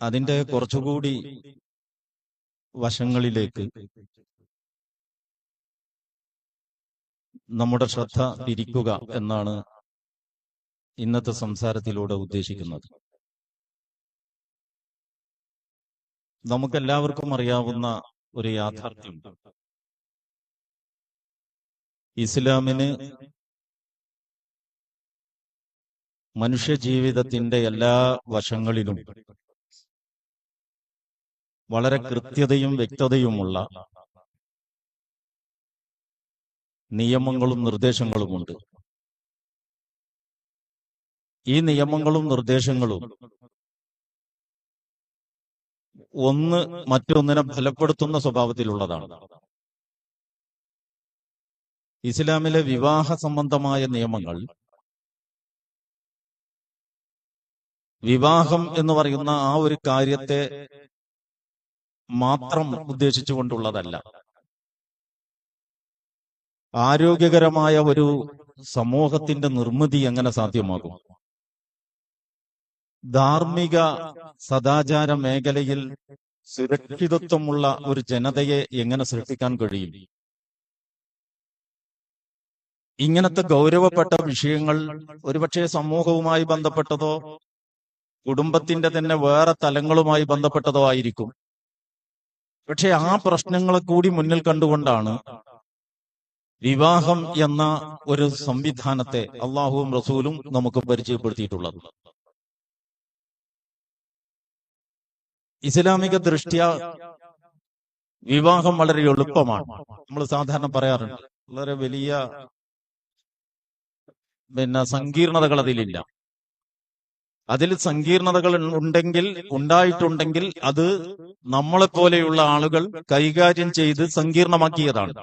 അതിന്റെ കുറച്ചുകൂടി വശങ്ങളിലേക്ക് നമ്മുടെ ശ്രദ്ധ തിരിക്കുക എന്നാണ് ഇന്നത്തെ സംസാരത്തിലൂടെ ഉദ്ദേശിക്കുന്നത്. നമുക്കെല്ലാവർക്കും അറിയാവുന്ന ഒരു യാഥാർത്ഥ്യം. ഇസ്ലാമിന് മനുഷ്യ ജീവിതത്തിന്റെ എല്ലാ വശങ്ങളിലും വളരെ കൃത്യതയും വ്യക്തതയുമുള്ള നിയമങ്ങളും നിർദ്ദേശങ്ങളുമുണ്ട്. ഈ നിയമങ്ങളും നിർദ്ദേശങ്ങളും ഒന്ന് മറ്റൊന്നിനെ ഫലപ്പെടുത്തുന്ന സ്വഭാവത്തിലുള്ളതാണ്. ഇസ്ലാമിലെ വിവാഹ സംബന്ധമായ നിയമങ്ങൾ വിവാഹം എന്ന് പറയുന്ന ആ ഒരു കാര്യത്തെ മാത്രം ഉദ്ദേശിച്ചുകൊണ്ടുള്ളതല്ല. ആരോഗ്യകരമായ ഒരു സമൂഹത്തിന്റെ നിർമ്മിതി എങ്ങനെ സാധ്യമാകും? ധാർമ്മിക സദാചാര മേഖലയിൽ സുരക്ഷിതത്വമുള്ള ഒരു ജനതയെ എങ്ങനെ സൃഷ്ടിക്കാൻ കഴിയും? ഇങ്ങനത്തെ ഗൗരവപ്പെട്ട വിഷയങ്ങൾ ഒരുപക്ഷെ സമൂഹവുമായി ബന്ധപ്പെട്ടതോ കുടുംബത്തിന്റെ തന്നെ വേറെ തലങ്ങളുമായി ബന്ധപ്പെട്ടതോ ആയിരിക്കും. പക്ഷെ ആ പ്രശ്നങ്ങളെ കൂടി മുന്നിൽ കണ്ടുകൊണ്ടാണ് വിവാഹം എന്ന ഒരു സംവിധാനത്തെ അള്ളാഹുവും റസൂലും നമുക്ക് പരിചയപ്പെടുത്തിയിട്ടുള്ളത്. ഇസ്ലാമിക ദൃഷ്ട്യ വിവാഹം വളരെ എളുപ്പമാണ്. നമ്മൾ സാധാരണ പറയാറുണ്ട് വളരെ വലിയ പിന്നെ സങ്കീർണതകൾ അതിലില്ല. അതിൽ സങ്കീർണതകൾ ഉണ്ടെങ്കിൽ ഉണ്ടായിട്ടുണ്ടെങ്കിൽ അത് നമ്മളെ പോലെയുള്ള ആളുകൾ കൈകാര്യം ചെയ്ത് സങ്കീർണമാക്കിയതാണ്.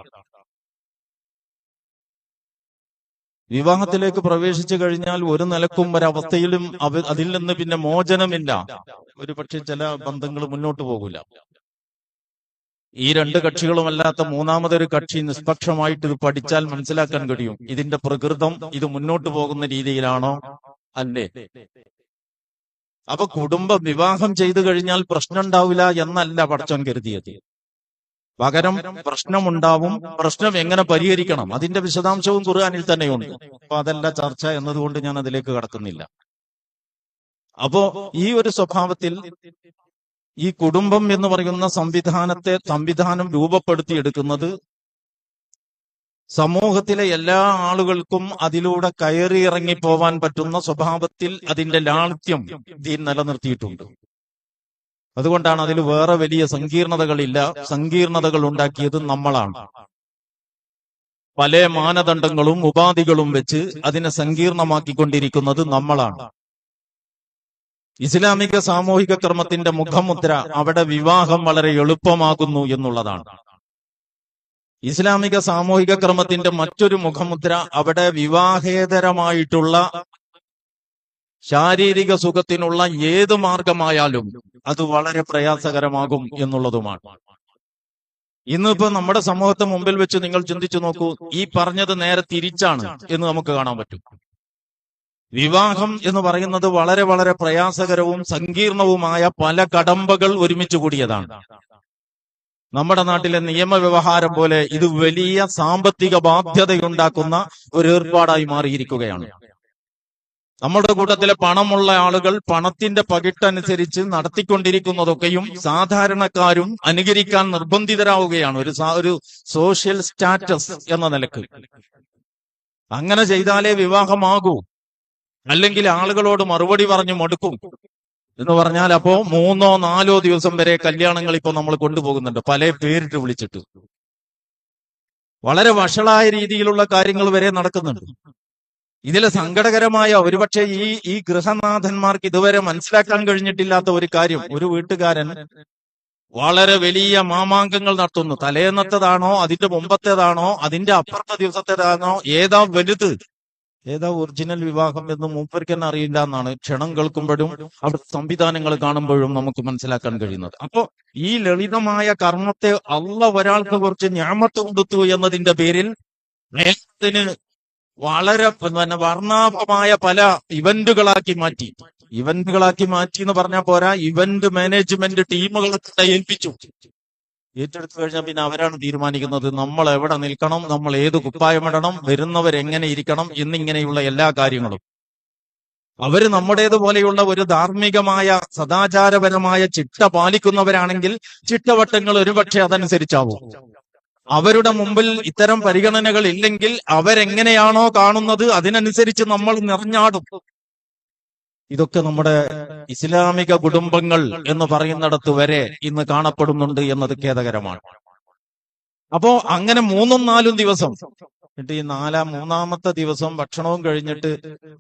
വിവാഹത്തിലേക്ക് പ്രവേശിച്ചു കഴിഞ്ഞാൽ ഒരു നിലക്കും ഒരവസ്ഥയിലും അവ അതിൽ നിന്ന് പിന്നെ മോചനമില്ല. ഒരു പക്ഷെ ചില ബന്ധങ്ങൾ മുന്നോട്ട് പോകില്ല ഈ രണ്ട് കക്ഷികളുമല്ലാത്ത മൂന്നാമതൊരു കക്ഷി നിഷ്പക്ഷമായിട്ട് ഇത് പഠിച്ചാൽ മനസ്സിലാക്കാൻ കഴിയും. ഇതിന്റെ പ്രകൃതം ഇത് മുന്നോട്ട് പോകുന്ന രീതിയിലാണോ? അല്ലേ? അപ്പൊ കുടുംബ വിവാഹം ചെയ്തു കഴിഞ്ഞാൽ പ്രശ്നം ഉണ്ടാവില്ല എന്നല്ല പടച്ചോൻ കരുതിയത്. പകരം പ്രശ്നമുണ്ടാവും പ്രശ്നം എങ്ങനെ പരിഹരിക്കണം? അതിന്റെ വിശദാംശവും ഖുർആാനിൽ തന്നെയുണ്ട്. അപ്പൊ അതല്ല ചർച്ച എന്നതുകൊണ്ട് ഞാൻ അതിലേക്ക് കടക്കുന്നില്ല അപ്പോ ഈ ഒരു സ്വഭാവത്തിൽ ഈ കുടുംബം എന്ന് പറയുന്ന സംവിധാനത്തെ സംവിധാനം രൂപപ്പെടുത്തിയെടുക്കുന്നത് സമൂഹത്തിലെ എല്ലാ ആളുകൾക്കും അതിലൂടെ കയറി ഇറങ്ങി പോവാൻ പറ്റുന്ന സ്വഭാവത്തിൽ അതിന്റെ ലാളിത്യം ദീൻ നിലനിർത്തിയിട്ടുണ്ട്. അതുകൊണ്ടാണ് അതിൽ വേറെ വലിയ സങ്കീർണതകളില്ല. സങ്കീർണതകൾ ഉണ്ടാക്കിയത് നമ്മളാണ്. പല മാനദണ്ഡങ്ങളും ഉപാധികളും വെച്ച് അതിനെ സങ്കീർണമാക്കിക്കൊണ്ടിരിക്കുന്നത് നമ്മളാണ്. ഇസ്ലാമിക സാമൂഹിക ക്രമത്തിന്റെ മുഖമുദ്ര അവിടെ വിവാഹം വളരെ എളുപ്പമാകുന്നു എന്നുള്ളതാണ്. ഇസ്ലാമിക സാമൂഹിക ക്രമത്തിന്റെ മറ്റൊരു മുഖമുദ്ര അവിടെ വിവാഹേതരമായിട്ടുള്ള ശാരീരിക സുഖത്തിനുള്ള ഏത് മാർഗമായാലും അത് വളരെ പ്രയാസകരമാകും എന്നുള്ളതുമാണ്. ഇന്നിപ്പോ നമ്മുടെ സമൂഹത്തെ മുമ്പിൽ വെച്ച് നിങ്ങൾ ചിന്തിച്ചു നോക്കൂ ഈ പറഞ്ഞത് നേരെ തിരിച്ചാണ് എന്ന് നമുക്ക് കാണാൻ പറ്റും. വിവാഹം എന്ന് പറയുന്നത് വളരെ വളരെ പ്രയാസകരവും സങ്കീർണവുമായ പല കടമ്പകൾ ഒരുമിച്ച് കൂടിയതാണ്. നമ്മുടെ നാട്ടിലെ നിയമവ്യവഹാരം പോലെ ഇത് വലിയ സാമ്പത്തിക ബാധ്യതയുണ്ടാക്കുന്ന ഒരു ഏർപ്പാടായി മാറിയിരിക്കുകയാണ്. നമ്മുടെ കൂട്ടത്തിലെ പണമുള്ള ആളുകൾ പണത്തിന്റെ പകിട്ടനുസരിച്ച് നടത്തിക്കൊണ്ടിരിക്കുന്നതൊക്കെയും സാധാരണക്കാരും അനുകരിക്കാൻ നിർബന്ധിതരാവുകയാണ്. ഒരു ഒരു സോഷ്യൽ സ്റ്റാറ്റസ് എന്ന നിലയ്ക്ക്. അങ്ങനെ ചെയ്താലേ വിവാഹമാകൂ. അല്ലെങ്കിൽ ആളുകളോട് മറുപടി പറഞ്ഞു മടുക്കും. എന്ന് പറഞ്ഞാൽ അപ്പോ മൂന്നോ നാലോ ദിവസം വരെ കല്യാണങ്ങൾ ഇപ്പൊ നമ്മൾ കൊണ്ടുപോകുന്നുണ്ട്. പല പേരിട്ട് വിളിച്ചിട്ട്. വളരെ വഷളായ രീതിയിലുള്ള കാര്യങ്ങൾ വരെ നടക്കുന്നുണ്ട്. ഇതിലെ സങ്കടകരമായ ഒരുപക്ഷെ ഈ ഈ ഗൃഹനാഥന്മാർക്ക് ഇതുവരെ മനസ്സിലാക്കാൻ കഴിഞ്ഞിട്ടില്ലാത്ത ഒരു കാര്യം. ഒരു വീട്ടുകാരൻ വളരെ വലിയ മാമാങ്കങ്ങൾ നടത്തുന്നു. തലേന്നത്തേതാണോ അതിന്റെ മുമ്പത്തേതാണോ അതിന്റെ അപ്പുറത്തെ ദിവസത്തേതാണോ ഏതാ വലുത് ഏതാ ഒറിജിനൽ വിവാഹം എന്ന് മൂപ്പർക്ക് തന്നെ അറിയില്ല എന്നാണ് ക്ഷണം കേൾക്കുമ്പോഴും അവിടെ സംവിധാനങ്ങൾ കാണുമ്പോഴും നമുക്ക് മനസ്സിലാക്കാൻ കഴിയുന്നത്. അപ്പോ ഈ ലളിതമായ കർമ്മത്തെ അല്ല ഒരാൾക്ക് കുറച്ച് ഞാമത്ത് കൊടുത്തു എന്നതിന്റെ പേരിൽ നേരത്തിന് വളരെ പിന്നെ വർണാഭമായ പല ഇവന്റുകളാക്കി മാറ്റി. ഇവന്റുകളാക്കി മാറ്റി എന്ന് പറഞ്ഞാൽ പോരാ ഇവന്റ് മാനേജ്മെന്റ് ടീമുകളെ ഏൽപ്പിച്ചു. ഏറ്റെടുത്തു കഴിഞ്ഞാൽ പിന്നെ അവരാണ് തീരുമാനിക്കുന്നത്. നമ്മൾ എവിടെ നിൽക്കണം നമ്മൾ ഏത് കുപ്പായമിടണം വരുന്നവർ എങ്ങനെ ഇരിക്കണം എന്നിങ്ങനെയുള്ള എല്ലാ കാര്യങ്ങളും. അവർ നമ്മുടേതുപോലെയുള്ള ഒരു ധാർമ്മികമായ സദാചാരപരമായ ചിട്ട പാലിക്കുന്നവരാണെങ്കിൽ ചിട്ടവട്ടങ്ങൾ ഒരുപക്ഷെ അതനുസരിച്ചാവും. അവരുടെ മുമ്പിൽ ഇത്തരം പരിഗണനകൾ ഇല്ലെങ്കിൽ അവരെങ്ങനെയാണോ കാണുന്നത് അതിനനുസരിച്ച് നമ്മൾ നിറഞ്ഞാടും. ഇതൊക്കെ നമ്മുടെ ഇസ്ലാമിക കുടുംബങ്ങൾ എന്ന് പറയുന്നിടത്ത് വരെ ഇന്ന് കാണപ്പെടുന്നുണ്ട് എന്നത് ഖേദകരമാണ്. അപ്പോ അങ്ങനെ മൂന്നും നാലും ദിവസം എന്നിട്ട് ഈ നാലാം മൂന്നാമത്തെ ദിവസം ഭക്ഷണവും കഴിഞ്ഞിട്ട്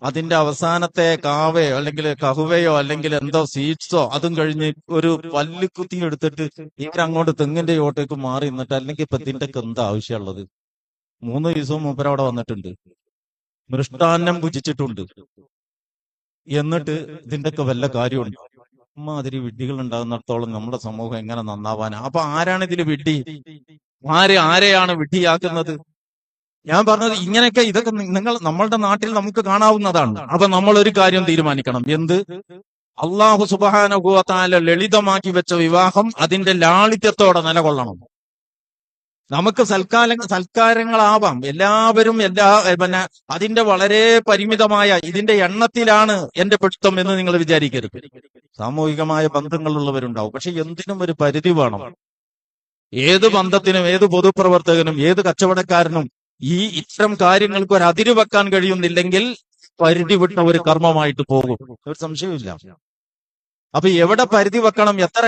അതിന്റെ അവസാനത്തെ കാവയോ അല്ലെങ്കിൽ കഹുവയോ അല്ലെങ്കിൽ എന്തോ സീഡ്സോ അതും കഴിഞ്ഞ് ഒരു പല്ലുകുത്തി എടുത്തിട്ട് ഇവരങ്ങോട്ട് തെങ്ങിന്റെ ചോട്ടേക്ക് മാറി നിന്നിട്ട് അല്ലെങ്കിൽ ഇപ്പൊ ഇതിന്റെ എന്താ ആവശ്യമുള്ളത്? മൂന്ന് ദിവസവും മൂപ്പരവിടെ വന്നിട്ടുണ്ട്. മൃഷ്ടാന്നം ഭുജിച്ചിട്ടുണ്ട് എന്നിട്ട് ഇതിന്റെ ഒക്കെ വല്ല കാര്യമുണ്ട്? അമ്മാതിരി വിഡ്ഢികൾ ഉണ്ടാകുന്നിടത്തോളം നമ്മുടെ സമൂഹം എങ്ങനെ നന്നാവാനാ? അപ്പൊ ആരാണ് ഇതിൽ വിഡ്ഢി? ആര് ആരെയാണ് വിഡ്ഢിയാക്കുന്നത്? ഞാൻ പറഞ്ഞത് ഇങ്ങനെയൊക്കെ ഇതൊക്കെ നിങ്ങൾ നമ്മളുടെ നാട്ടിൽ നമുക്ക് കാണാവുന്നതാണ്. അപ്പൊ നമ്മൾ ഒരു കാര്യം തീരുമാനിക്കണം. എന്ത്? അള്ളാഹു സുബാനുഭവത്താല ലളിതമാക്കി വെച്ച വിവാഹം അതിന്റെ ലാളിത്യത്തോടെ നിലകൊള്ളണം. നമുക്ക് സൽക്കാല സൽക്കാരങ്ങളാവാം. എല്ലാവരും എല്ലാ പിന്നെ അതിന്റെ വളരെ പരിമിതമായ ഇതിന്റെ എണ്ണത്തിലാണ് എന്റെ പിടുത്തം എന്ന് നിങ്ങൾ വിചാരിക്കരുത്. സാമൂഹികമായ ബന്ധങ്ങളുള്ളവരുണ്ടാവും. പക്ഷെ എന്തിനും ഒരു പരിധി വേണം. ഏത് ബന്ധത്തിനും ഏത് പൊതുപ്രവർത്തകനും ഏത് കച്ചവടക്കാരനും ഈ ഇത്തരം കാര്യങ്ങൾക്ക് ഒരു അതിര് വെക്കാൻ കഴിയുന്നില്ലെങ്കിൽ പരിധി വിട്ട ഒരു കർമ്മമായിട്ട് പോകും. ഒരു സംശയമില്ല അപ്പൊ എവിടെ പരിധി വെക്കണം? എത്ര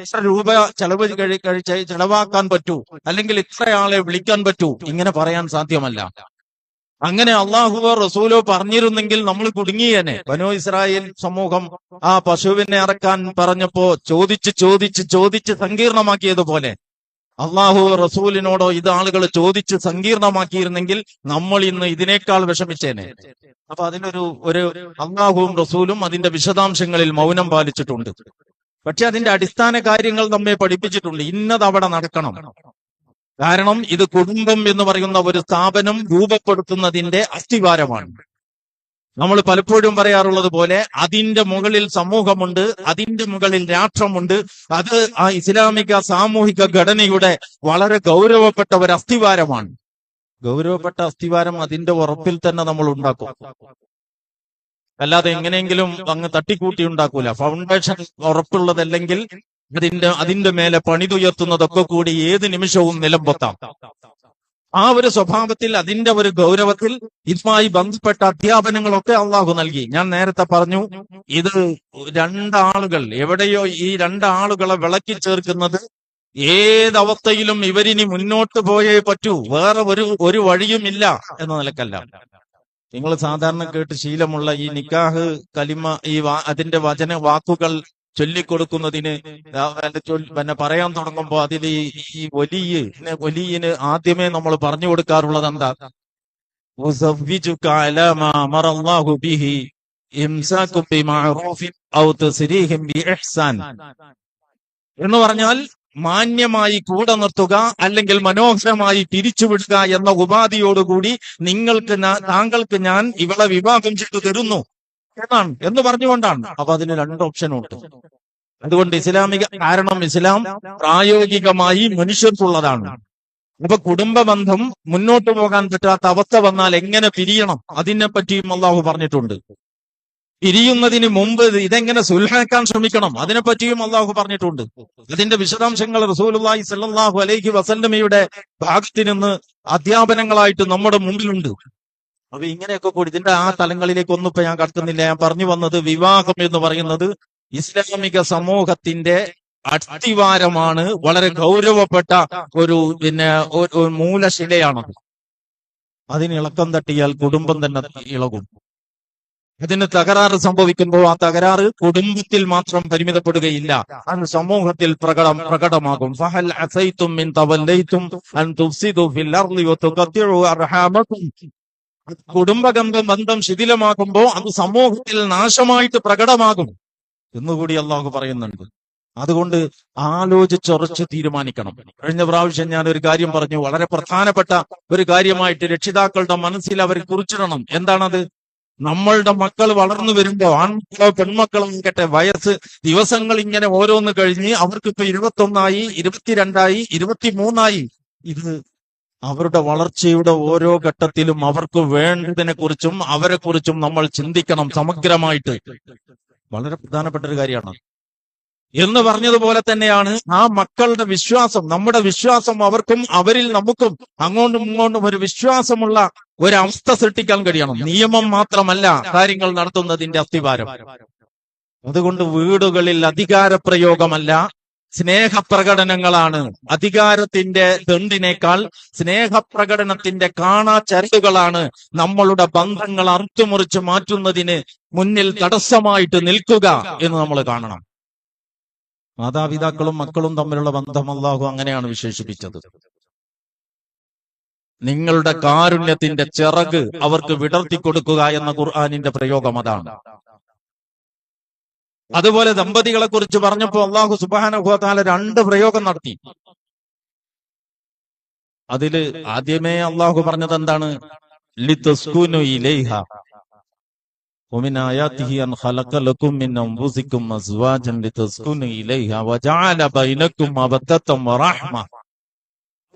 ഇത്ര രൂപ ചെലവ് കഴി കഴിച്ച് ചെലവാക്കാൻ പറ്റൂ? അല്ലെങ്കിൽ ഇത്ര വിളിക്കാൻ പറ്റൂ? ഇങ്ങനെ പറയാൻ സാധ്യമല്ല. അങ്ങനെ അള്ളാഹുവോ റസൂലോ പറഞ്ഞിരുന്നെങ്കിൽ നമ്മൾ കുടുങ്ങിയേനെ. ബനോ ഇസ്രായേൽ സമൂഹം ആ പശുവിനെ ഇറക്കാൻ പറഞ്ഞപ്പോ ചോദിച്ച് ചോദിച്ച് ചോദിച്ച് സങ്കീർണമാക്കിയതുപോലെ. അള്ളാഹു റസൂലിനോടോ ഇത് ആളുകൾ ചോദിച്ച് സങ്കീർണമാക്കിയിരുന്നെങ്കിൽ നമ്മൾ ഇന്ന് ഇതിനേക്കാൾ വിഷമിച്ചേനെ. അപ്പൊ അതിനൊരു ഒരു അള്ളാഹുവും റസൂലും അതിന്റെ വിശദാംശങ്ങളിൽ മൗനം പാലിച്ചിട്ടുണ്ട്. പക്ഷെ അതിന്റെ അടിസ്ഥാന കാര്യങ്ങൾ നമ്മെ പഠിപ്പിച്ചിട്ടുണ്ട്. ഇന്നത് അവിടെ നടക്കണം. കാരണം ഇത് കുടുംബം എന്ന് പറയുന്ന ഒരു സ്ഥാപനം രൂപപ്പെടുത്തുന്നതിന്റെ അസ്ഥിവാരമാണ്. നമ്മൾ പലപ്പോഴും പറയാറുള്ളത് പോലെ അതിന്റെ മുകളിൽ സമൂഹമുണ്ട് അതിന്റെ മുകളിൽ രാഷ്ട്രമുണ്ട്. അത് ആ ഇസ്ലാമിക സാമൂഹിക ഘടനയുടെ വളരെ ഗൗരവപ്പെട്ട ഒരു അസ്ഥിവാരമാണ്. ഗൗരവപ്പെട്ട അസ്ഥിവാരം അതിന്റെ ഉറപ്പിൽ തന്നെ നമ്മൾ ഉണ്ടാക്കും. അല്ലാതെ എങ്ങനെയെങ്കിലും അങ്ങ് തട്ടിക്കൂട്ടി ഉണ്ടാക്കൂല. ഫൗണ്ടേഷൻ ഉറപ്പുള്ളതല്ലെങ്കിൽ അതിന്റെ അതിന്റെ മേലെ പണിതുയർത്തുന്നതൊക്കെ കൂടി ഏത് നിമിഷവും നിലംപൊത്താം. ആ ഒരു സ്വഭാവത്തിൽ അതിന്റെ ഒരു ഗൗരവത്തിൽ ഇതുമായി ബന്ധപ്പെട്ട അധ്യാപനങ്ങളൊക്കെ അള്ളാഹു നൽകി. ഞാൻ നേരത്തെ പറഞ്ഞു ഇത് രണ്ടാളുകൾ എവിടെയോ ഈ രണ്ടാളുകളെ വിളക്കി ചേർക്കുന്നത് ഏതവസ്ഥയിലും ഇവരിനി മുന്നോട്ട് പോയേ പറ്റൂ വേറെ ഒരു ഒരു വഴിയും ഇല്ല എന്ന നിലക്കല്ല. നിങ്ങൾ സാധാരണ കേട്ട് ശീലമുള്ള ഈ നിക്കാഹ് കലിമ ഈ അതിന്റെ വചന വാക്കുകൾ ചൊല്ലിക്കൊടുക്കുന്നതിന് പിന്നെ പറയാൻ തുടങ്ങുമ്പോ അതിൽ ഈ വലിയ വലിയന് ആദ്യമേ നമ്മൾ പറഞ്ഞു കൊടുക്കാറുള്ളത് എന്താ? എന്ന് പറഞ്ഞാൽ മാന്യമായി കൂടെ നിർത്തുക അല്ലെങ്കിൽ മനോഹരമായി പിരിച്ചുവിടുക എന്ന ഉപാധിയോടുകൂടി നിങ്ങൾക്ക് താങ്കൾക്ക് ഞാൻ ഇവളെ വിവാഹം ചെയ്തു തരുന്നു. എന്നാണ്? എന്ന് പറഞ്ഞുകൊണ്ടാണ്. അപ്പൊ അതിന് രണ്ട് ഓപ്ഷനുണ്ട് അതുകൊണ്ട് ഇസ്ലാമിക കാരണം ഇസ്ലാം പ്രായോഗികമായി മനുഷ്യർക്കുള്ളതാണ്. അപ്പൊ കുടുംബ ബന്ധം മുന്നോട്ട് പോകാൻ പറ്റാത്ത അവസ്ഥ വന്നാൽ എങ്ങനെ പിരിയണം? അതിനെ പറ്റിയും അള്ളാഹു പറഞ്ഞിട്ടുണ്ട്. പിരിയുന്നതിന് മുമ്പ് ഇത് ഇതെങ്ങനെ സുൽഹാക്കാൻ ശ്രമിക്കണം? അതിനെപ്പറ്റിയും അള്ളാഹു പറഞ്ഞിട്ടുണ്ട്. അതിന്റെ വിശദാംശങ്ങൾ റസൂലുള്ളാഹി സല്ലാഹു അലൈഹി വസല്ലമയുടെ ഭാഗത്തു നിന്ന് അധ്യാപനങ്ങളായിട്ട് നമ്മുടെ മുമ്പിലുണ്ട്. അപ്പൊ ഇങ്ങനെയൊക്കെ കൂടി ഇതിന്റെ ആ തലങ്ങളിലേക്കൊന്നും ഇപ്പൊ ഞാൻ കടക്കുന്നില്ല. ഞാൻ പറഞ്ഞു വന്നത് വിവാഹം എന്ന് പറയുന്നത് ഇസ്ലാമിക സമൂഹത്തിന്റെ അടിവാരമാണ് വളരെ ഗൗരവപ്പെട്ട ഒരു പിന്നെ ഒരു മൂലശിലയാണ്. അതിന് ഇളക്കം തട്ടിയാൽ കുടുംബം തന്നെ ഇളകും. അതിന് തകരാറ് സംഭവിക്കുമ്പോൾ ആ തകരാറ് കുടുംബത്തിൽ മാത്രം പരിമിതപ്പെടുകയില്ല. അത് സമൂഹത്തിൽ പ്രകടം പ്രകടമാകും. ഫഹൽ കുടുംബബന്ധം ബന്ധം ശിഥിലമാകുമ്പോൾ അത് സമൂഹത്തിൽ നാശമായിട്ട് പ്രകടമാകും എന്നുകൂടി അള്ളാഹു പറയുന്നുണ്ട്. അതുകൊണ്ട് ആലോചിച്ചുറച്ച് തീരുമാനിക്കണം. കഴിഞ്ഞ പ്രാവശ്യം ഞാൻ ഒരു കാര്യം പറഞ്ഞു. വളരെ പ്രധാനപ്പെട്ട ഒരു കാര്യമായിട്ട് രക്ഷിതാക്കളുടെ മനസ്സിൽ അവർ കുറിച്ചിടണം. എന്താണത്? നമ്മളുടെ മക്കൾ വളർന്നു വരുമ്പോ ആൺമക്കളോ പെൺമക്കളോ ആകട്ടെ വയസ്സ് ദിവസങ്ങൾ ഇങ്ങനെ ഓരോന്ന് കഴിഞ്ഞ് അവർക്കിപ്പോ ഇരുപത്തൊന്നായി ഇരുപത്തിരണ്ടായി ഇരുപത്തിമൂന്നായി ഇത് അവരുടെ വളർച്ചയുടെ ഓരോ ഘട്ടത്തിലും അവർക്ക് വേണ്ടതിനെ കുറിച്ചും അവരെ കുറിച്ചും നമ്മൾ ചിന്തിക്കണം സമഗ്രമായിട്ട്. വളരെ പ്രധാനപ്പെട്ട ഒരു കാര്യമാണ്. എന്ന് പറഞ്ഞതുപോലെ തന്നെയാണ് ആ മക്കളുടെ വിശ്വാസം. നമ്മുടെ വിശ്വാസം അവർക്കും അവരിൽ നമുക്കും അങ്ങോട്ടും ഇങ്ങോട്ടും ഒരു വിശ്വാസമുള്ള ഒരു അവസ്ഥ സൃഷ്ടിക്കാൻ കഴിയണം. നിയമം മാത്രമല്ല കാര്യങ്ങൾ നടത്തുന്നതിന്റെ അസ്ഥിവാരം. അതുകൊണ്ട് വീടുകളിൽ അധികാരപ്രയോഗമല്ല സ്നേഹപ്രകടനങ്ങളാണ്. അധികാരത്തിന്റെ ദണ്ടിനേക്കാൾ സ്നേഹപ്രകടനത്തിന്റെ കാണാച്ചരടുകളാണ് നമ്മളുടെ ബന്ധങ്ങൾ അറുത്തുമുറിച്ച് മാറ്റുന്നതിന് മുന്നിൽ തടസ്സമായിട്ട് നിൽക്കുക എന്ന് നമ്മൾ കാണണം. മാതാപിതാക്കളും മക്കളും തമ്മിലുള്ള ബന്ധം അല്ലാഹു അങ്ങനെയാണ് വിശേഷിപ്പിച്ചത്. നിങ്ങളുടെ കാരുണ്യത്തിന്റെ ചിറക് അവർക്ക് വിടർത്തി കൊടുക്കുക എന്ന ഖുർആാനിന്റെ പ്രയോഗം അതാണ്. അതുപോലെ ദമ്പതികളെ കുറിച്ച് പറഞ്ഞപ്പോ അള്ളാഹു സുബാനുഭവത്താല രണ്ട് പ്രയോഗം നടത്തി അതില് ആദ്യമേ അള്ളാഹു പറഞ്ഞത് എന്താണ് ലിതസ്കുനു ഇലൈഹ ومن آياته أن خلق لكم من أنفسكم أزواجا لتسكنوا إليها وجعل بينكم مودة ورحمة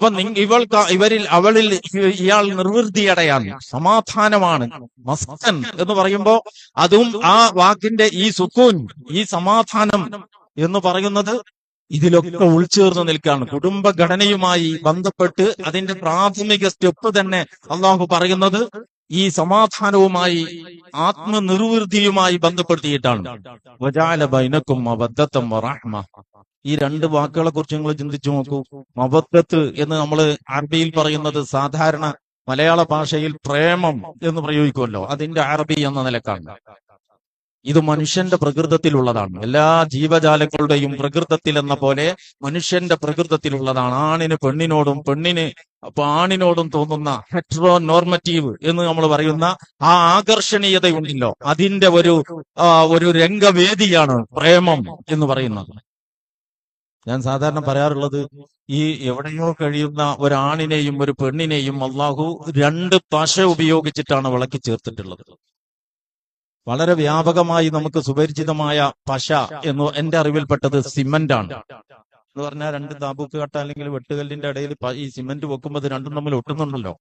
അപ്പൊ നിങ്ങൾ ഇവൾക്ക് ഇവരിൽ അവളിൽ ഇയാൾ നിർവൃതിയടയാൻ സമാധാനമാണ്. മസ്കൻ എന്ന് പറയുമ്പോ അതും ആ വാക്കിന്റെ ഈ സുക്കൂൻ ഈ സമാധാനം എന്ന് പറയുന്നത് ഇതിലൊക്കെ ഉൾച്ചേർന്ന് നിൽക്കുകയാണ്. കുടുംബഘടനയുമായി ബന്ധപ്പെട്ട് അതിന്റെ പ്രാഥമിക സ്റ്റെപ്പ് തന്നെ അള്ളാഹു പറയുന്നത് ഈ സമാധാനവുമായി ആത്മനിർവൃതിയുമായി ബന്ധപ്പെടുത്തിയിട്ടാണ്. വജാല ബൈനക്കും ഈ രണ്ട് വാക്കുകളെ കുറിച്ച് നിങ്ങൾ ചിന്തിച്ചു നോക്കൂ. മബത്തത്ത് എന്ന് നമ്മൾ അറബിയിൽ പറയുന്നത് സാധാരണ മലയാള ഭാഷയിൽ പ്രേമം എന്ന് പ്രയോഗിക്കുമല്ലോ. അതിന്റെ അറബി എന്ന നിലക്കാണ്. ഇത് മനുഷ്യന്റെ പ്രകൃതത്തിലുള്ളതാണ്. എല്ലാ ജീവജാലങ്ങളുടെയും പ്രകൃതത്തിൽ എന്ന പോലെ മനുഷ്യന്റെ പ്രകൃതത്തിലുള്ളതാണ്. ആണിന് പെണ്ണിനോടും പെണ്ണിന് അപ്പൊ ആണിനോടും തോന്നുന്ന ഹെട്രോ നോർമറ്റീവ് എന്ന് നമ്മൾ പറയുന്ന ആ ആകർഷണീയതയുണ്ടല്ലോ. അതിന്റെ ഒരു ഒരു രംഗവേദിയാണ് പ്രേമം എന്ന് പറയുന്നത്. ഞാൻ സാധാരണ പറയാറുള്ളത് ഈ എവിടെയോ കഴിയുന്ന ഒരാണിനെയും ഒരു പെണ്ണിനെയും അള്ളാഹു രണ്ട് പശ ഉപയോഗിച്ചിട്ടാണ് വിളക്കി ചേർത്തിട്ടുള്ളത്. വളരെ വ്യാപകമായി നമുക്ക് സുപരിചിതമായ പശ എന്ന് എന്റെ അറിവിൽപ്പെട്ടത് സിമന്റ് ആണ്. എന്ന് പറഞ്ഞാൽ രണ്ട് താബൂക്ക് കട്ട അല്ലെങ്കിൽ വെട്ടുകല്ലിന്റെ ഇടയിൽ ഈ സിമന്റ് വെക്കുമ്പോൾ രണ്ടും തമ്മിൽ ഒട്ടുന്നുണ്ടല്ലോ.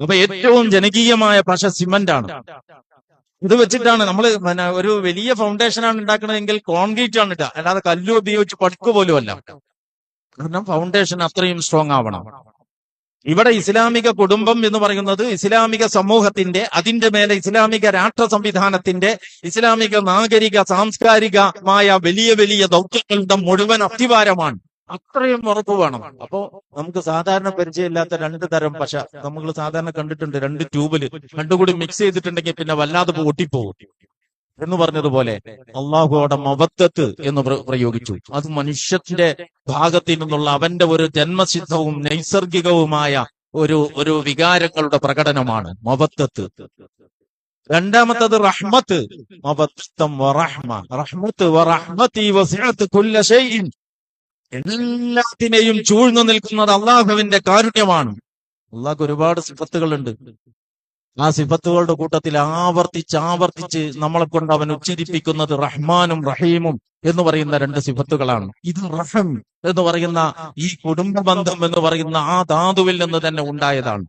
അപ്പൊ ഏറ്റവും ജനകീയമായ പശ സിമന്റ് ആണ്. ഇത് വെച്ചിട്ടാണ് നമ്മൾ പിന്നെ ഒരു വലിയ ഫൗണ്ടേഷൻ ആണ് ഉണ്ടാക്കണമെങ്കിൽ കോൺക്രീറ്റ് ആണ് ഇട്ടുക അല്ലാതെ കല്ലു ഉപയോഗിച്ച് പടുക്കുക പോലും അല്ല. കാരണം ഫൗണ്ടേഷൻ അത്രയും സ്ട്രോങ് ആവണം. ഇവിടെ ഇസ്ലാമിക കുടുംബം എന്ന് പറയുന്നത് ഇസ്ലാമിക സമൂഹത്തിന്റെ അതിന്റെ മേലെ ഇസ്ലാമിക രാഷ്ട്ര സംവിധാനത്തിന്റെ ഇസ്ലാമിക നാഗരിക സാംസ്കാരികമായ വലിയ വലിയ ദൗത്യങ്ങളുടെ മുഴുവൻ അസ്ഥിവാരമാണ് അത്രയും ഉറപ്പ് വേണം. അപ്പോ നമുക്ക് സാധാരണ പരിചയമില്ലാത്ത രണ്ട് തരം പശ. നമ്മൾ സാധാരണ കണ്ടിട്ടുണ്ട് രണ്ട് ട്യൂബിൽ. രണ്ടുകൂടി മിക്സ് ചെയ്തിട്ടുണ്ടെങ്കിൽ പിന്നെ വല്ലാതെ പൊട്ടിപ്പോകും എന്ന് പറഞ്ഞതുപോലെ അള്ളാഹുവോടെ മവത്തത്ത് മബത്തത്ത് എന്ന് പ്രയോഗിച്ചു. അത് മനുഷ്യത്തിന്റെ ഭാഗത്തിൽ നിന്നുള്ള അവന്റെ ഒരു ജന്മസിദ്ധവും നൈസർഗികവുമായ ഒരു ഒരു വികാരങ്ങളുടെ പ്രകടനമാണ് മബത്തത്ത് രണ്ടാമത്തത് റഹ്മത്ത്. മബത്തം വറഹ്മ. റഹ്മത്ത് എല്ലാത്തിനെയും ചൂഴ്ന്നു നിൽക്കുന്നത് അള്ളാഹുവിന്റെ കാരുണ്യമാണ്. അള്ളാഹ് ഒരുപാട് സിഫത്തുകളുണ്ട്. ആ സിഫത്തുകളുടെ കൂട്ടത്തിൽ ആവർത്തിച്ച് ആവർത്തിച്ച് നമ്മളെ കൊണ്ട് അവൻ ഉച്ചരിപ്പിക്കുന്നത് റഹ്മാനും റഹീമും എന്ന് പറയുന്ന രണ്ട് സിഫത്തുകളാണ്. ഇത് റഹം എന്ന് പറയുന്ന ഈ കുടുംബ ബന്ധം എന്ന് പറയുന്ന ആ ധാതുവിൽ നിന്ന് തന്നെ ഉണ്ടായതാണ്.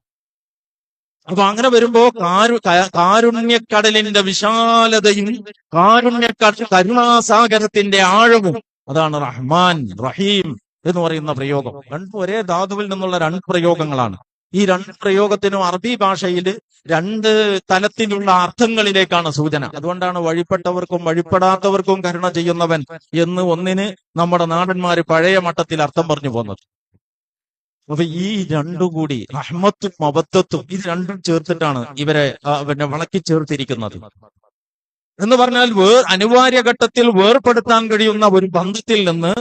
അപ്പൊ അങ്ങനെ വരുമ്പോ കാരു കാരുണ്യക്കടലിന്റെ വിശാലതയും കാരുണ്യക്കടൽ കരുണാസാഗരത്തിന്റെ ആഴവും അതാണ് റഹ്മാൻ റഹീം എന്ന് പറയുന്ന പ്രയോഗം. രണ്ട് ഒരേ ധാതുവിൽ നിന്നുള്ള രണ്ട് പ്രയോഗങ്ങളാണ്. ഈ രണ്ട് പ്രയോഗത്തിനും അറബി ഭാഷയിൽ രണ്ട് തലത്തിലുള്ള അർത്ഥങ്ങളിലേക്കാണ് സൂചന. അതുകൊണ്ടാണ് വഴിപ്പെട്ടവർക്കും വഴിപ്പെടാത്തവർക്കും കരുണ ചെയ്യുന്നവൻ എന്ന് ഒന്നിന് നമ്മുടെ നാടന്മാര് പഴയ മട്ടത്തിൽ അർത്ഥം പറഞ്ഞു പോന്നത്. അപ്പൊ ഈ രണ്ടും കൂടി റഹ്മത്തും മബത്തത്തും ഇത് രണ്ടും ചേർത്തിട്ടാണ് ഇവരെ പിന്നെ വളക്കി ചേർത്തിരിക്കുന്നത്. എന്ന് പറഞ്ഞാൽ വേ അനിവാര്യ ഘട്ടത്തിൽ വേർപ്പെടുത്താൻ കഴിയുന്ന ഒരു ബന്ധത്തിൽ നിന്ന്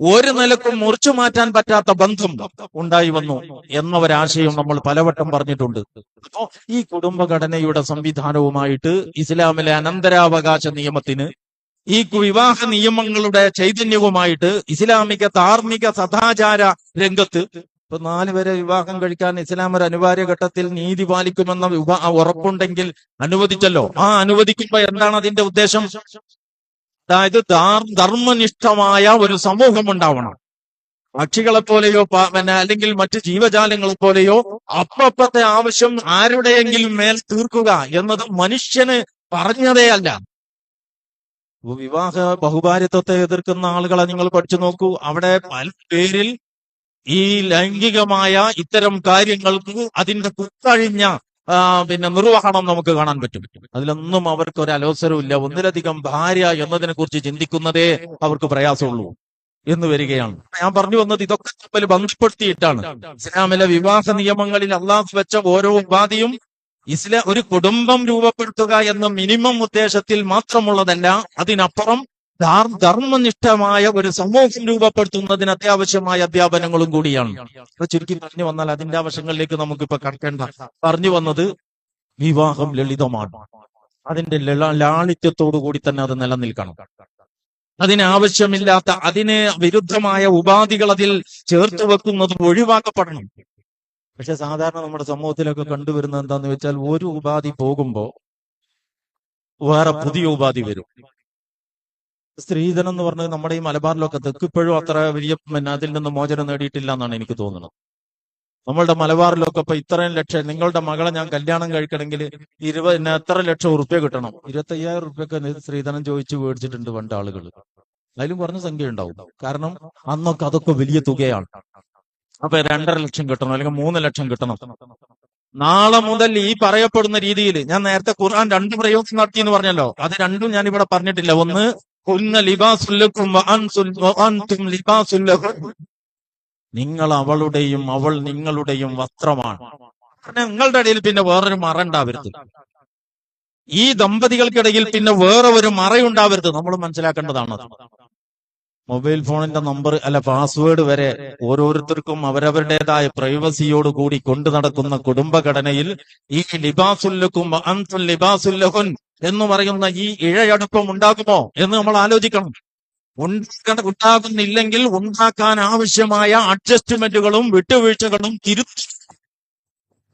ഒരു നിലക്കും മുറിച്ചു മാറ്റാൻ പറ്റാത്ത ബന്ധം ഉണ്ടായി വന്നു എന്ന ഒരാശയം നമ്മൾ പലവട്ടം പറഞ്ഞിട്ടുണ്ട്. അപ്പോ ഈ കുടുംബഘടനയുടെ സംവിധാനവുമായിട്ട് ഇസ്ലാമിലെ അനന്തരാവകാശ നിയമത്തിന് ഈ വിവാഹ നിയമങ്ങളുടെ ചൈതന്യവുമായിട്ട് ഇസ്ലാമിക ധാർമ്മിക സദാചാര രംഗത്ത് ഇപ്പൊ നാല് പേരെ വിവാഹം കഴിക്കാൻ ഇസ്ലാം ഒരു അനിവാര്യ ഘട്ടത്തിൽ നീതി പാലിക്കുമെന്ന ഉറപ്പുണ്ടെങ്കിൽ അനുവദിച്ചല്ലോ. ആ അനുവദിക്കുമ്പോ എന്താണ് അതിന്റെ ഉദ്ദേശം? അതായത് ധർമ്മനിഷ്ഠമായ ഒരു സമൂഹം ഉണ്ടാവണം. പക്ഷികളെ പോലെയോ പിന്നെ അല്ലെങ്കിൽ മറ്റ് ജീവജാലങ്ങളെ പോലെയോ അപ്പപ്പത്തെ ആവശ്യം ആരുടെയെങ്കിലും മേൽ തീർക്കുക എന്നത് മനുഷ്യന് പറഞ്ഞതേ അല്ല. വിവാഹ ബഹുഭാരിത്വത്തെ എതിർക്കുന്ന ആളുകളെ നിങ്ങൾ പഠിച്ചു നോക്കൂ. അവിടെ പല പേരിൽ ഈ ലൈംഗികമായ ഇത്തരം കാര്യങ്ങൾക്ക് അതിന്റെ കുത്തഴിഞ്ഞ പിന്നെ നിർവഹണം നമുക്ക് കാണാൻ പറ്റും. അതിലൊന്നും അവർക്ക് ഒരു അലോസരവും ഒന്നിലധികം ഭാര്യ എന്നതിനെ കുറിച്ച് ചിന്തിക്കുന്നതേ അവർക്ക് പ്രയാസമുള്ളൂ എന്ന് വരികയാണ്. ഞാൻ പറഞ്ഞു വന്നത് ഇതൊക്കെ തമ്മിൽ ബന്ധപ്പെടുത്തിയിട്ടാണ്. ഇസ്ലാമിലെ വിവാഹ നിയമങ്ങളിൽ അള്ളാഹ് വെച്ച ഓരോ ഉപാധിയും ഇസ്ലാ ഒരു കുടുംബം രൂപപ്പെടുത്തുക എന്ന മിനിമം ഉദ്ദേശത്തിൽ മാത്രമുള്ളതല്ല അതിനപ്പുറം ധർമ്മനിഷ്ഠമായ ഒരു സമൂഹം രൂപപ്പെടുത്തുന്നതിന് അത്യാവശ്യമായ അധ്യാപനങ്ങളും കൂടിയാണ്. ചുരുക്കി പറഞ്ഞു വന്നാൽ അതിന്റെ ആവശ്യങ്ങളിലേക്ക് നമുക്കിപ്പോ കടക്കേണ്ട. പറഞ്ഞു വന്നത് വിവാഹം ലളിതമാണ്. അതിന്റെ ലള- ലാളിത്യത്തോടു കൂടി തന്നെ അത് നിലനിൽക്കണം. അതിനാവശ്യമില്ലാത്ത അതിന് വിരുദ്ധമായ ഉപാധികൾ അതിൽ ചേർത്ത് വെക്കുന്നത് ഒഴിവാക്കപ്പെടണം. പക്ഷെ സാധാരണ നമ്മുടെ സമൂഹത്തിലൊക്കെ കണ്ടുവരുന്നത് എന്താന്ന് വെച്ചാൽ ഒരു ഉപാധി പോകുമ്പോ വേറെ പുതിയ ഉപാധി വരും. സ്ത്രീധനം എന്ന് പറഞ്ഞത് നമ്മുടെ ഈ മലബാറിലൊക്കെ തെക്കിപ്പോഴും അത്ര വലിയ പിന്നെ അതിൽ നിന്ന് മോചനം നേടിയിട്ടില്ല എന്നാണ് എനിക്ക് തോന്നുന്നത്. നമ്മളുടെ മലബാറിലൊക്കെ ഇപ്പൊ ഇത്രയും ലക്ഷം നിങ്ങളുടെ മകളെ ഞാൻ കല്യാണം കഴിക്കണമെങ്കിൽ ഇരുപത് എത്ര ലക്ഷം ഉറുപ്പ്യ കിട്ടണം? ഇരുപത്തി അയ്യായിരം ഉറുപ്പ്യൊക്കെ സ്ത്രീധനം ചോദിച്ചു മേടിച്ചിട്ടുണ്ട് പണ്ട് ആളുകൾ അതിലും കുറഞ്ഞ സംഖ്യ ഉണ്ടാവും കാരണം അന്നൊക്കെ അതൊക്കെ വലിയ തുകയാണ്. അപ്പൊ രണ്ടര ലക്ഷം കിട്ടണം അല്ലെങ്കിൽ മൂന്ന് ലക്ഷം കിട്ടണം. നാളെ മുതൽ ഈ പറയപ്പെടുന്ന രീതിയിൽ ഞാൻ നേരത്തെ ഖുർആൻ രണ്ട് പ്രയോഗം നടത്തി എന്ന് പറഞ്ഞല്ലോ. അത് രണ്ടും ഞാൻ ഇവിടെ പറഞ്ഞിട്ടില്ല. ഒന്ന് നിങ്ങൾ അവളുടെയും അവൾ നിങ്ങളുടെയും വസ്ത്രമാണ്. നിങ്ങളുടെ ഇടയിൽ പിന്നെ വേറൊരു മറ ഉണ്ടാവരുത്. ഈ ദമ്പതികൾക്കിടയിൽ പിന്നെ വേറെ ഒരു മറയുണ്ടാവരുത്. നമ്മൾ മനസ്സിലാക്കേണ്ടതാണ് മൊബൈൽ ഫോണിന്റെ നമ്പർ അല്ല പാസ്വേഡ് വരെ ഓരോരുത്തർക്കും അവരവരുടേതായ പ്രൈവസിയോട് കൂടി കൊണ്ടു നടക്കുന്ന കുടുംബഘടനയിൽ ഈ ലിബാസുല്ലക്കും ലിബാസുല്ലഹുൻ എന്ന് പറയുന്ന ഈ ഇഴയടുപ്പം ഉണ്ടാകുമോ എന്ന് നമ്മൾ ആലോചിക്കണം. ഉണ്ടാക്കണ ഉണ്ടാകുന്നില്ലെങ്കിൽ ഉണ്ടാക്കാൻ ആവശ്യമായ അഡ്ജസ്റ്റ്മെന്റുകളും വിട്ടുവീഴ്ചകളും തിരുത്തി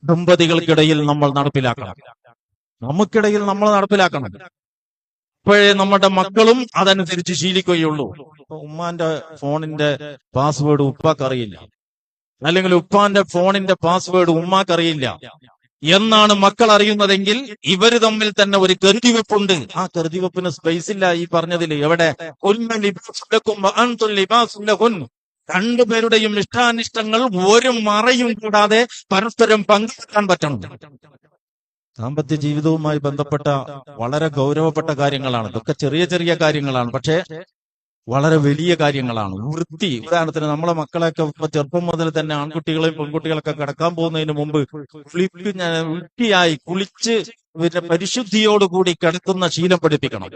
ദമ്പതികൾക്കിടയിൽ നമ്മൾ നടപ്പിലാക്കണം. നമുക്കിടയിൽ നമ്മൾ നടപ്പിലാക്കണം. അപ്പോഴേ നമ്മുടെ മക്കളും അതനുസരിച്ച് ശീലിക്കുകയുള്ളൂ. ഉമ്മാന്റെ ഫോണിന്റെ പാസ്വേഡ് ഉപ്പാക്കറിയില്ല അല്ലെങ്കിൽ ഉപ്പാന്റെ ഫോണിന്റെ പാസ്വേഡ് ഉമ്മാക്കറിയില്ല എന്നാണ് മക്കൾ അറിയുന്നതെങ്കിൽ ഇവർ തമ്മിൽ തന്നെ ഒരു കരുതിവെപ്പുണ്ട് ആ കരുതിവെപ്പിന് സ്പേസ് ഇല്ല ഈ പറഞ്ഞതിൽ. എവിടെ. രണ്ടുപേരുടെയും ഇഷ്ടാനിഷ്ടങ്ങൾ ഒരു മറയും കൂടാതെ പരസ്പരം പങ്കെടുക്കാൻ പറ്റണം. ദാമ്പത്യ ജീവിതവുമായി ബന്ധപ്പെട്ട വളരെ ഗൗരവപ്പെട്ട കാര്യങ്ങളാണ്. ഇതൊക്കെ ചെറിയ ചെറിയ കാര്യങ്ങളാണ്. പക്ഷേ വളരെ വലിയ കാര്യങ്ങളാണ്. വൃത്തി. ഉദാഹരണത്തിന് നമ്മളെ മക്കളെയൊക്കെ ഇപ്പൊ ചെറുപ്പം മുതൽ തന്നെ ആൺകുട്ടികളെയും പെൺകുട്ടികളൊക്കെ കിടക്കാൻ പോകുന്നതിന് മുമ്പ് ഫ്ലിപ്പ് വൃത്തിയായി കുളിച്ച് പിന്നെ പരിശുദ്ധിയോടുകൂടി കിടക്കുന്ന ശീലം പഠിപ്പിക്കണം.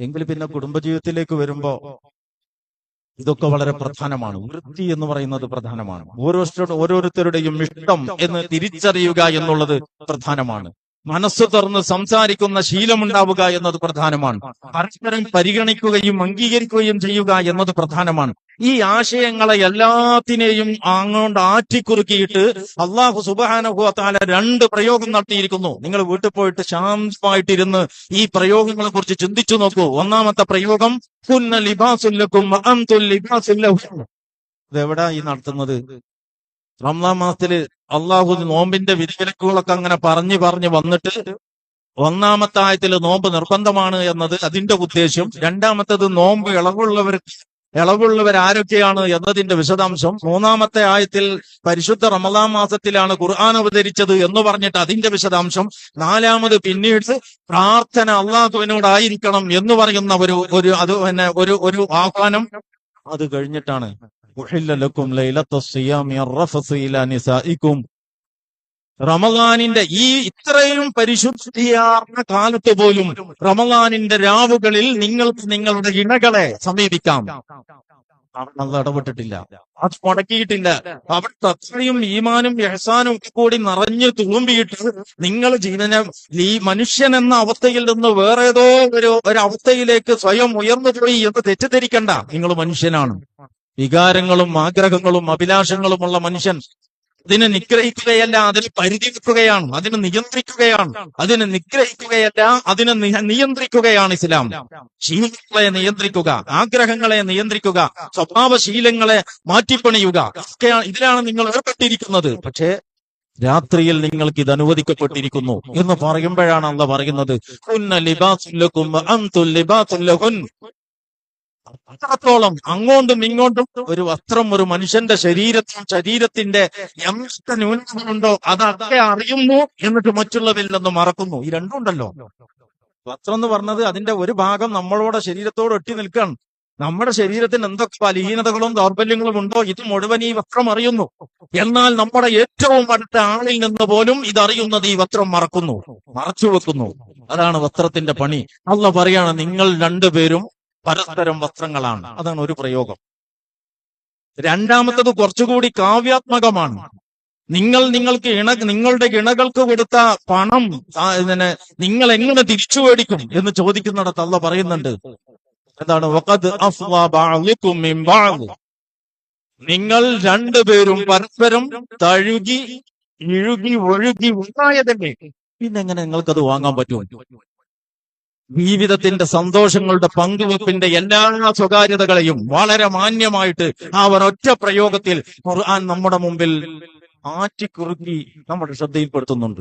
എങ്കിൽ പിന്നെ കുടുംബജീവിതത്തിലേക്ക് വരുമ്പോ ഇതൊക്കെ വളരെ പ്രധാനമാണ്. വൃത്തി എന്ന് പറയുന്നത് പ്രധാനമാണ്. ഓരോരുത്തരുടെ ഓരോരുത്തരുടെയും ഇഷ്ടം എന്ന് തിരിച്ചറിയുക എന്നുള്ളത് പ്രധാനമാണ്. മനസ്സ് തുറന്ന് സംസാരിക്കുന്ന ശീലമുണ്ടാവുക എന്നത് പ്രധാനമാണ്. പരസ്പരം പരിഗണിക്കുകയും അംഗീകരിക്കുകയും ചെയ്യുക എന്നത് പ്രധാനമാണ്. ഈ ആശയങ്ങളെ എല്ലാത്തിനെയും അങ്ങോട്ട് ആറ്റിക്കുറുക്കിയിട്ട് അള്ളാഹു സുബാനുഭവത്താല രണ്ട് പ്രയോഗം നടത്തിയിരിക്കുന്നു. നിങ്ങൾ വീട്ടിൽ പോയിട്ട് ശാന്തമായിട്ടിരുന്ന് ഈ പ്രയോഗങ്ങളെ കുറിച്ച് ചിന്തിച്ചു നോക്കൂ. ഒന്നാമത്തെ പ്രയോഗം. ഇതെവിടാ ഈ നടത്തുന്നത്? റംലാം മാസത്തിൽ അള്ളാഹു നോമ്പിന്റെ വിധിവിലക്കുകളൊക്കെ അങ്ങനെ പറഞ്ഞു പറഞ്ഞു വന്നിട്ട് ഒന്നാമത്തെ ആയത്തിൽ നോമ്പ് നിർബന്ധമാണ് എന്നത് അതിന്റെ ഉദ്ദേശ്യം രണ്ടാമത്തത് നോമ്പ് ഇളവുള്ളവർ ഇളവുള്ളവർ ആരൊക്കെയാണ് എന്നതിന്റെ വിശദാംശം. മൂന്നാമത്തെ ആയത്തിൽ പരിശുദ്ധ റമദാൻ മാസത്തിലാണ് ഖുർആൻ അവതരിച്ചത് എന്ന് പറഞ്ഞിട്ട് അതിന്റെ വിശദാംശം. നാലാമത് പിന്നീട് പ്രാർത്ഥന അള്ളാഹുവിനോടായിരിക്കണം എന്ന് പറയുന്ന ഒരു ഒരു അത് പിന്നെ ഒരു ഒരു ആഹ്വാനം അത് കഴിഞ്ഞിട്ടാണ്. ലക്കും നിസാഇക്കും. റമദാനിന്റെ ഈ ഇത്രയും പരിശുദ്ധിയാർന്ന കാലത്ത് പോലും റമദാനിന്റെ രാവുകളിൽ നിങ്ങൾക്ക് നിങ്ങളുടെ ഇണകളെ സമീപിക്കാം. അവിടെ അത് ഇടപെട്ടിട്ടില്ല. അത് മുടക്കിയിട്ടില്ല. അവിടുത്തെ അത്രയും ഈമാനും യഹസാനും ഒക്കെ കൂടി നിറഞ്ഞു തുളുമ്പിയിട്ട് നിങ്ങൾ ജീവനെ ഈ മനുഷ്യൻ എന്ന അവസ്ഥയിൽ നിന്ന് വേറെ ഏതോ ഒരു ഒരവസ്ഥയിലേക്ക് സ്വയം ഉയർന്നു പോയി എന്ന് തെറ്റിദ്ധരിക്കണ്ട. നിങ്ങൾ മനുഷ്യനാണ്. വികാരങ്ങളും ആഗ്രഹങ്ങളും അഭിലാഷങ്ങളുമുള്ള മനുഷ്യൻ അതിനെ നിഗ്രഹിക്കുകയല്ല അതിനെ പരിധി വെക്കുകയാണ് അതിനെ നിയന്ത്രിക്കുകയാണ് അതിനെ നിഗ്രഹിക്കുകയല്ല അതിനെ നിയന്ത്രിക്കുകയാണ് ഇസ്ലാം. ശീലങ്ങളെ നിയന്ത്രിക്കുക ആഗ്രഹങ്ങളെ നിയന്ത്രിക്കുക സ്വഭാവശീലങ്ങളെ മാറ്റിപ്പണിയുക. ഇതിലാണ് നിങ്ങൾ ഏർപ്പെട്ടിരിക്കുന്നത്. പക്ഷേ രാത്രിയിൽ നിങ്ങൾക്ക് ഇത് അനുവദിക്കപ്പെട്ടിരിക്കുന്നു എന്ന് പറയുമ്പോഴാണ് അല്ല പറയുന്നത് അത്രത്തോളം അങ്ങോട്ടും ഇങ്ങോട്ടും ഒരു വസ്ത്രം ഒരു മനുഷ്യന്റെ ശരീരത്തിൽ ശരീരത്തിന്റെ എന്തൊക്കെ ന്യൂനതകളുണ്ടോ അതൊക്കെ അറിയുന്നു എന്നിട്ട് മറ്റുള്ളവരിൽ നിന്ന് മറക്കുന്നു. ഈ രണ്ടും ഉണ്ടല്ലോ. വസ്ത്രം എന്ന് പറഞ്ഞത് അതിന്റെ ഒരു ഭാഗം നമ്മളോട് ശരീരത്തോട് ഒട്ടി നിൽക്കുകയാണ്. നമ്മുടെ ശരീരത്തിന് എന്തൊക്കെ ബലഹീനതകളും ദൗർബല്യങ്ങളും ഉണ്ടോ? ഇത് മുഴുവൻ ഈ വസ്ത്രം അറിയുന്നു. എന്നാൽ നമ്മുടെ ഏറ്റവും അടുത്ത ആളിൽ നിന്ന് പോലും ഇതറിയുന്നത് ഈ വസ്ത്രം മറക്കുന്നു. മറച്ചു വെക്കുന്നു. അതാണ് വസ്ത്രത്തിന്റെ പണി. അല്ല പറയാണ് നിങ്ങൾ രണ്ടുപേരും പരസ്പരം വസ്ത്രങ്ങളാണ്. അതാണ് ഒരു പ്രയോഗം. രണ്ടാമത്തത് കുറച്ചുകൂടി കാവ്യാത്മകമാണ്. നിങ്ങൾ നിങ്ങൾക്ക് ഇണ നിങ്ങളുടെ ഇണകൾക്ക് കൊടുത്ത പണം ഇതിനെ നിങ്ങൾ എങ്ങനെ തിരിച്ചു മേടിക്കും എന്ന് ചോദിക്കുന്നിടത്ത് അല്ല പറയുന്നുണ്ട്. എന്താണ്. നിങ്ങൾ രണ്ടുപേരും പരസ്പരം തഴുകി ഇഴുകി ഒഴുകി ഉണ്ടായതല്ലേ? പിന്നെ എങ്ങനെ നിങ്ങൾക്കത് വാങ്ങാൻ പറ്റും? ജീവിതത്തിന്റെ സന്തോഷങ്ങളുടെ പങ്കുവെപ്പിന്റെ എല്ലാ സ്വകാര്യതകളെയും വളരെ മാന്യമായിട്ട് ആ ഒരൊറ്റ പ്രയോഗത്തിൽ ഖുർആൻ നമ്മുടെ മുമ്പിൽ ആറ്റിക്കുറുക്കി നമ്മുടെ ശ്രദ്ധയിൽപ്പെടുത്തുന്നുണ്ട്.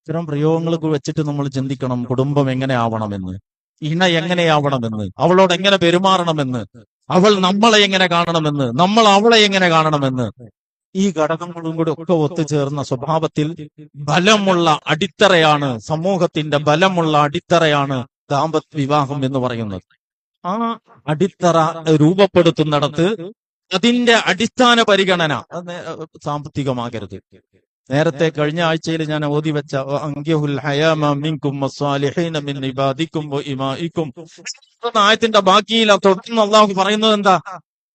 ഇത്തരം പ്രയോഗങ്ങൾ വെച്ചിട്ട് നമ്മൾ ചിന്തിക്കണം കുടുംബം എങ്ങനെ ആവണമെന്ന് ഇണ എങ്ങനെയാവണമെന്ന് അവളോട് എങ്ങനെ പെരുമാറണമെന്ന് അവൾ നമ്മളെ എങ്ങനെ കാണണമെന്ന് നമ്മൾ അവളെ എങ്ങനെ കാണണമെന്ന്. ഈ ഘടകങ്ങളും കൂടെ ഒക്കെ ഒത്തുചേർന്ന സ്വഭാവത്തിൽ ബലമുള്ള അടിത്തറയാണ് സമൂഹത്തിന്റെ ബലമുള്ള അടിത്തറയാണ് ദാമ്പത്യ വിവാഹം എന്ന് പറയുന്നത്. ആ അടിത്തറ രൂപപ്പെടുത്തുന്നിടത്ത് അതിന്റെ അടിസ്ഥാന പരിഗണന സാമ്പത്തികമാകരുത്. നേരത്തെ കഴിഞ്ഞ ആഴ്ചയിൽ ഞാൻ ഓതി വെച്ച ആയത്തിന്റെ ബാക്കിയിൽ തുടർന്ന് അള്ളാഹു പറയുന്നത് എന്താ?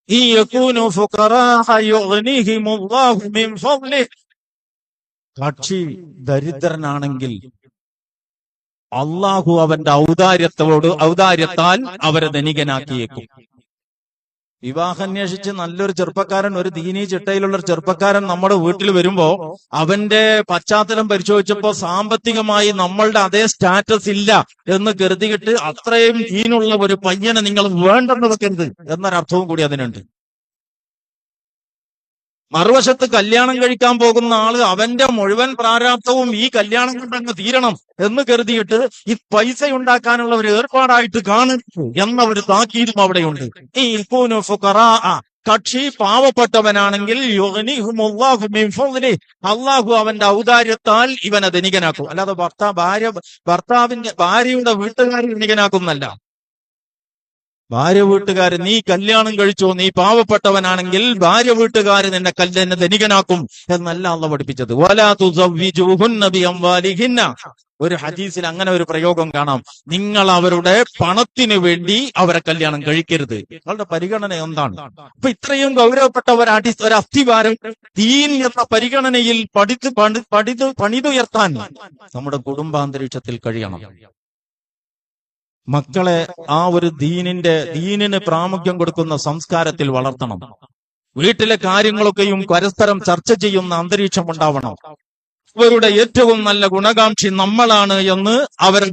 ഈ فقراء يغنيهم الله മിൻ فضله. കക്ഷി ദരിദ്രനാണെങ്കിൽ അള്ളാഹു അവന്റെ ഔദാര്യത്തോട് ഔദാര്യത്താൽ അവരെ ധനികനാക്കിയേക്കും. വിവാഹന്വേഷിച്ച് നല്ലൊരു ചെറുപ്പക്കാരൻ ഒരു ദീനീ ചിട്ടയിലുള്ള ഒരു ചെറുപ്പക്കാരൻ നമ്മുടെ വീട്ടിൽ വരുമ്പോ അവന്റെ പശ്ചാത്തലം പരിശോധിച്ചപ്പോ സാമ്പത്തികമായി നമ്മളുടെ അതേ സ്റ്റാറ്റസ് ഇല്ല എന്ന് കരുതിയിട്ട് അത്രയും ദീനുള്ള ഒരു പയ്യനെ നിങ്ങൾ വേണ്ടെന്ന് വെക്കരുത് എന്നൊരർത്ഥവും കൂടി അതിനുണ്ട്. മറുവശത്ത് കല്യാണം കഴിക്കാൻ പോകുന്ന ആൾ അവന്റെ മുഴുവൻ പ്രാരാബ്ധവും ഈ കല്യാണം കൊണ്ടങ്ങ് തീരണം എന്ന് കരുതിയിട്ട് ഈ പൈസ ഉണ്ടാക്കാനുള്ള ഒരു ഏർപ്പാടായിട്ട് കാണും എന്ന ഒരു താക്കീതും അവിടെയുണ്ട് ഈ. കക്ഷി പാവപ്പെട്ടവനാണെങ്കിൽ. അള്ളാഹു അവന്റെ ഔദാര്യത്താൽ ഇവനെ ധനികനാക്കും അല്ലാതെ ഭർത്താവ് ഭാര്യ ഭർത്താവിന്റെ ഭാര്യയുടെ വീട്ടുകാരെ ധനികനാക്കുന്നല്ല ഭാര്യ വീട്ടുകാര് നീ കല്യാണം കഴിച്ചോ? നീ പാവപ്പെട്ടവനാണെങ്കിൽ ഭാര്യ വീട്ടുകാര് നിന്നെ കല്യാണ ധനികനാക്കും. എന്നല്ല അള്ള പഠിപ്പിച്ചത്. ഒരു ഹദീസിൽ അങ്ങനെ ഒരു പ്രയോഗം കാണാം. നിങ്ങൾ അവരുടെ പണത്തിന് വേണ്ടി അവരെ കല്യാണം കഴിക്കരുത്. നിങ്ങളുടെ പരിഗണന എന്താണ്? അപ്പൊ ഇത്രയും ഗൗരവപ്പെട്ട ഒരു അടി ഒരു അസ്ഥിവാരം തീൻ എന്ന പരിഗണനയിൽ പഠിച്ച് പണി പണിതുയർത്താൻ നമ്മുടെ കുടുംബാന്തരീക്ഷത്തിൽ കഴിയണം. മക്കളെ ആ ഒരു ദീനിന്റെ ദീനിന് പ്രാമുഖ്യം കൊടുക്കുന്ന സംസ്കാരത്തിൽ വളർത്തണം. വീട്ടിലെ കാര്യങ്ങളൊക്കെയും പരസ്പരം ചർച്ച ചെയ്യുന്ന അന്തരീക്ഷം ഉണ്ടാവണം. ഇവരുടെ ഏറ്റവും നല്ല ഗുണകാംക്ഷി നമ്മളാണ് എന്ന് അവരെ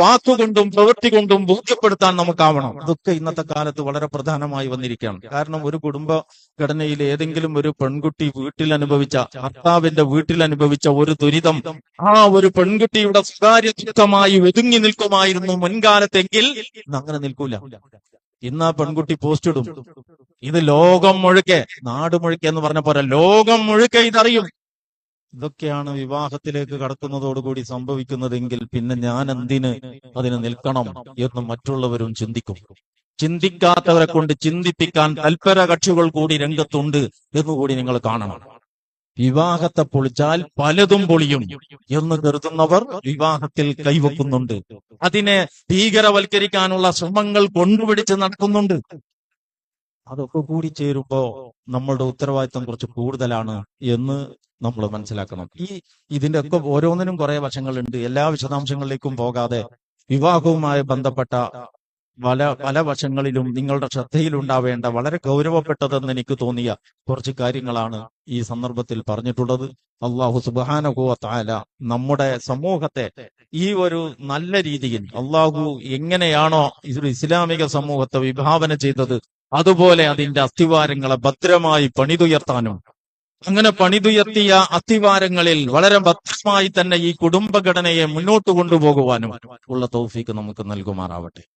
വാക്കുകൊണ്ടും പ്രവൃത്തി കൊണ്ടും ബോധ്യപ്പെടുത്താൻ നമുക്കാവണം. അതൊക്കെ ഇന്നത്തെ കാലത്ത് വളരെ പ്രധാനമായി വന്നിരിക്കുകയാണ്. കാരണം ഒരു കുടുംബ ഘടനയിൽ ഏതെങ്കിലും ഒരു പെൺകുട്ടി വീട്ടിൽ അനുഭവിച്ച ഭർത്താവിന്റെ വീട്ടിൽ അനുഭവിച്ച ഒരു ദുരിതം ആ ഒരു പെൺകുട്ടിയുടെ സ്വകാര്യ ദുഃഖമായി ഒതുങ്ങി നിൽക്കുമായിരുന്നു മുൻകാലത്തെങ്കിൽ. അങ്ങനെ നിൽക്കൂല. ഇന്ന് ആ പെൺകുട്ടി പോസ്റ്റ് ഇടും. ഇത് ലോകം മുഴുക്കെ നാട് മുഴുക്കെ എന്ന് പറഞ്ഞ പോലെ ലോകം മുഴുക്കെ ഇതറിയും. ഇതൊക്കെയാണ് വിവാഹത്തിലേക്ക് കടക്കുന്നതോടുകൂടി സംഭവിക്കുന്നതെങ്കിൽ പിന്നെ ഞാൻ എന്തിന് അതിന് നിൽക്കണം എന്ന് മറ്റുള്ളവരും ചിന്തിക്കും. ചിന്തിക്കാത്തവരെ കൊണ്ട് ചിന്തിപ്പിക്കാൻ തൽപര കക്ഷികൾ കൂടി രംഗത്തുണ്ട് എന്നുകൂടി നിങ്ങൾ കാണണം. വിവാഹത്തെ പൊളിച്ചാൽ പലതും പൊളിയും എന്ന് കരുതുന്നവർ വിവാഹത്തിൽ കൈവെക്കുന്നുണ്ട്. അതിനെ ഭീകരവൽക്കരിക്കാനുള്ള ശ്രമങ്ങൾ കൊണ്ടുപിടിച്ച് നടക്കുന്നുണ്ട്. അതൊക്കെ കൂടി ചേരുമ്പോ നമ്മളുടെ ഉത്തരവാദിത്വം കുറച്ച് കൂടുതലാണ് എന്ന് നമ്മൾ മനസ്സിലാക്കണം. ഈ ഇതിന്റെ ഒക്കെ ഓരോന്നിനും കുറെ വശങ്ങളുണ്ട്. എല്ലാ വിശദാംശങ്ങളിലേക്കും പോകാതെ വിവാഹവുമായി ബന്ധപ്പെട്ട പല പല വശങ്ങളിലും നിങ്ങളുടെ ശ്രദ്ധയിലുണ്ടാവേണ്ട വളരെ ഗൗരവപ്പെട്ടതെന്ന് എനിക്ക് തോന്നിയ കുറച്ച് കാര്യങ്ങളാണ് ഈ സന്ദർഭത്തിൽ പറഞ്ഞിട്ടുള്ളത്. അള്ളാഹു സുബാനഹുവ താല നമ്മുടെ സമൂഹത്തെ ഈ ഒരു നല്ല രീതിയിൽ അള്ളാഹു എങ്ങനെയാണോ ഇതൊരു ഇസ്ലാമിക സമൂഹത്തെ വിഭാവന ചെയ്തത് അതുപോലെ അതിന്റെ അസ്ഥിവാരങ്ങളെ ഭദ്രമായി പണിതുയർത്താനും അങ്ങനെ പണിതുയർത്തിയ അത്തിവാരങ്ങളിൽ വളരെ ഭദ്രമായി തന്നെ ഈ കുടുംബഘടനയെ മുന്നോട്ട് കൊണ്ടുപോകുവാനും ഉള്ള തോഫീക്ക് നമുക്ക് നൽകുമാറാവട്ടെ.